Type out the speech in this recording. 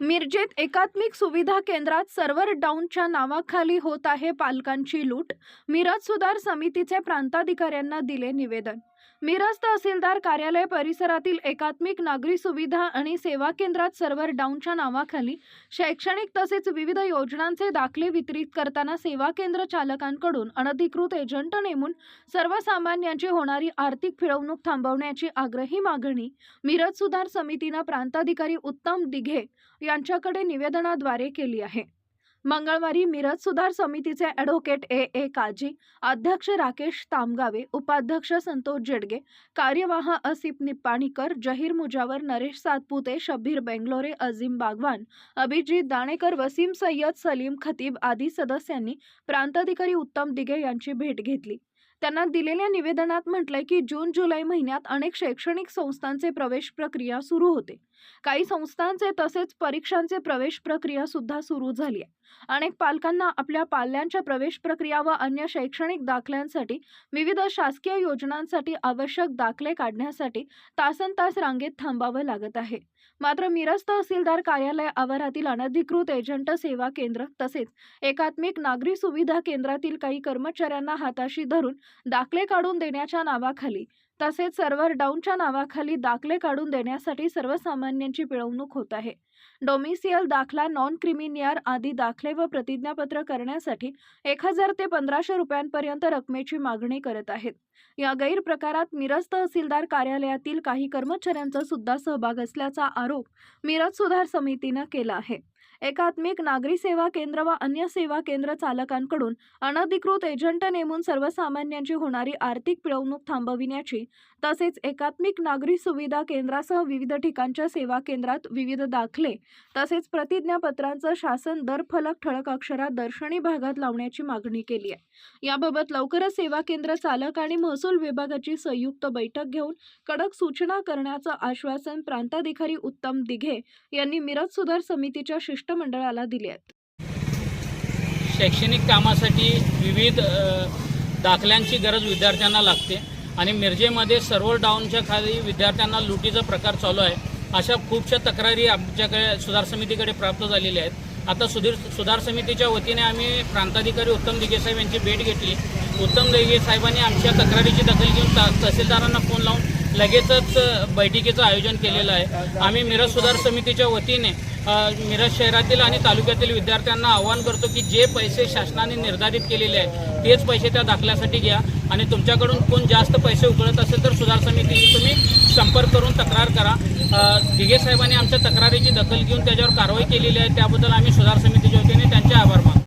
मिरजेत एकात्मिक सुविधा केंद्रात सर्व्हर डाऊनच्या नावाखाली होत आहे पालकांची लूट. मिरज सुधार समितीचे प्रांताधिकाऱ्यांना दिले निवेदन. मिरज तहसीलदार कार्यालय परिसरातील एकात्मिक नागरी सुविधा आणि सेवा केंद्रात सर्व्हर डाऊनच्या नावाखाली शैक्षणिक तसेच विविध योजनांचे दाखले वितरित करताना सेवा केंद्र चालकांकडून अनधिकृत एजंट नेमून सर्वसामान्यांची होणारी आर्थिक पिळवणूक थांबवण्याची आग्रही मागणी मिरज सुधार समितीनं प्रांताधिकारी उत्तम दिघे यांच्याकडे निवेदनाद्वारे केली आहे. मंगळवारी मिरज सुधार समितीचे ॲडव्होकेट ए. ए. काजी अध्यक्ष राकेश तामगावे उपाध्यक्ष संतोष जेडगे कार्यवाह असिप निप्पाणीकर जहीर मुजावर नरेश सातपुते शब्बीर बेंगलोरे अझीम बागवान अभिजित दाणेकर वसीम सय्यद सलीम खतीब आदी सदस्यांनी प्रांताधिकारी उत्तम दिघे यांची भेट घेतली. त्यांना दिलेल्या निवेदनात म्हटलंय की जून जुलै महिन्यात अनेक शैक्षणिक संस्थांचे प्रवेश प्रक्रिया सुरू होते. काही संस्थांचे तसेच परीक्षांचे प्रवेश प्रक्रिया सुद्धा सुरू झाली आहे. अनेक पालकांना आपल्या पाल्यांच्या प्रवेश प्रक्रिया व अन्य शैक्षणिक दाखल्यांसाठी विविध शासकीय योजनांसाठी आवश्यक दाखले काढण्यासाठी तासन तास रांगेत थांबावं लागत आहे. मात्र मिरज तहसीलदार कार्यालय आवारातील अनधिकृत एजंट सेवा केंद्र तसेच एकात्मिक नागरी सुविधा केंद्रातील काही कर्मचाऱ्यांना हाताशी धरून दाखले काढून देण्याच्या नावाखाली तसेच सर्व्हर डाऊनच्या नावाखाली दाखले काढून देण्यासाठी सर्वसामान्यांची पिळवणूक होत आहे. डोमिसियल दाखला नॉन क्रिमिनियर आदी दाखले व प्रतिज्ञापत्र करण्यासाठी एक हजार ते पंधराशे रुपयांपर्यंत रकमेची मागणी करत आहेत. या गैरप्रकारात मिरज तहसीलदार कार्यालयातील काही कर्मचाऱ्यांचा सुद्धा सहभाग असल्याचा आरोप मिरज सुधार समितीनं केला आहे. एकात्मिक नागरी सेवा केंद्र व अन्य सेवा केंद्र चालकांकडून अनधिकृत एजंट नेमून सर्वसामान्यांची होणारी आर्थिक पिळवणूक थांबविण्याची तसेच एकात्मिक नागरी सुविधा केंद्रासह विविध ठिकाणच्या सेवा केंद्रात विविध दाखले तसेच प्रतिज्ञापत्रांचं शासन दर फलक ठळक अक्षरात दर्शनी भागात लावण्याची मागणी केली आहे. याबाबत लवकरच सेवा केंद्र चालक आणि महसूल विभागाची संयुक्त बैठक घेऊन कडक सूचना करण्याचं आश्वासन प्रांताधिकारी उत्तम दिघे यांनी मिरज सुधार समितीच्या शिष्टमंडळाला दिले शैक्षणिक कामासाठी विविध दाखल्यांची गरज विद्यार्थ्यांना लागते आणि मिरजेमध्ये सर्व्हर डाऊनच्या खाली विद्यार्थ्यांना लुटीचा प्रकार चालू आहे. अशा खूपशा तक्रारी आमच्याकडे सुधार समितीकडे प्राप्त झालेल्या आहेत. आता सुधीर सुधार समितीच्या वतीने आम्ही प्रांताधिकारी उत्तम दिघे साहेब यांची भेट घेतली. उत्तम दिघे साहेबांनी आमच्या तक्रारीची दखल घेऊन तहसीलदारांना फोन लावून लगेचच बैठकीचं आयोजन केलेलं आहे. आम्ही मिरज सुधार समितीच्या वतीने मिरज शहरातील आणि तालुक्यातील विद्यार्थ्यांना आवाहन करतो की जे पैसे शासनाने निर्धारित केलेले आहेत तेच पैसे त्या दाखल्यासाठी घ्या. आणि तुमच्याकडून कोण जास्त पैसे उकळत असेल तर सुधार समितीशी तुम्ही संपर्क करून तक्रार करा. दिघे साहेबांनी आमच्या तक्रारीची दखल घेऊन त्याच्यावर कारवाई केलेली आहे. त्याबद्दल आम्ही सुधार समितीच्या वतीने